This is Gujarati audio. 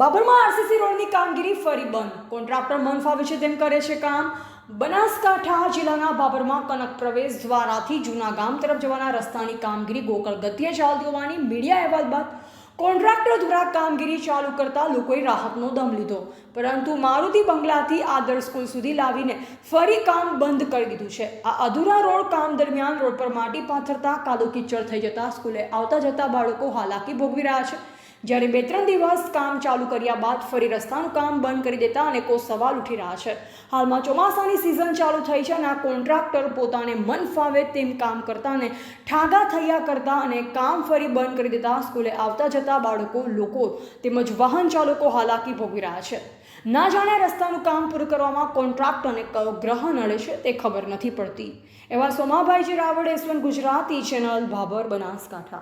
બાબરમાં આરસીસી રોડની કામગીરી ફરી બંધ. કોન્ટ્રાક્ટર મન ફાવે છે તેમ કરે છે કામ. બનાસકાંઠા જિલ્લાના બાબરમાં કનક પ્રવેશ દ્વારાથી જૂના ગામ તરફ જવાના રસ્તાની કામગીરી ગોકળ ગતિએ ચાલતી હોવાની મીડિયા અહેવાલ બાદ કોન્ટ્રાક્ટર દ્વારા કામગીરી ચાલુ કરતા લોકોએ રાહતનો દમ લીધો. પરંતુ મારુતિ બંગલાથી આદર્શ સ્કૂલ સુધી લાવીને ફરી કામ બંધ કરી દીધું છે. આ અધૂરા રોડ કામ દરમિયાન રોડ પર માટી પાથરતા કાદો કિચડ થઈ જતા સ્કૂલે આવતા જતા બાળકો હાલાકી ભોગવી રહ્યા છે. જ્યારે બે ત્રણ દિવસ કામ ચાલુ કર્યા બાદ ફરી રસ્તાનું કામ બંધ કરી દેતા અનેકો સવાલ ઉઠી રહ્યા છે. હાલમાં ચોમાસાની સિઝન ચાલુ થઈ છે અને આ કોન્ટ્રાક્ટર પોતાને મન ફાવે તેમ કામ કરતા અને ઠાગા થયા કરતા અને કામ ફરી બંધ કરી દેતા સ્કૂલે આવતા જતા બાળકો, લોકો તેમજ વાહન ચાલકો હાલાકી ભોગવી રહ્યા છે. ના જાણે રસ્તાનું કામ પૂરું કરવામાં કોન્ટ્રાક્ટરને કયો ગ્રહ નડે છે તે ખબર નથી પડતી. એવા સોમાભાઈજી Raval S one Gujarati, channel, Bhabhar, Banaskantha.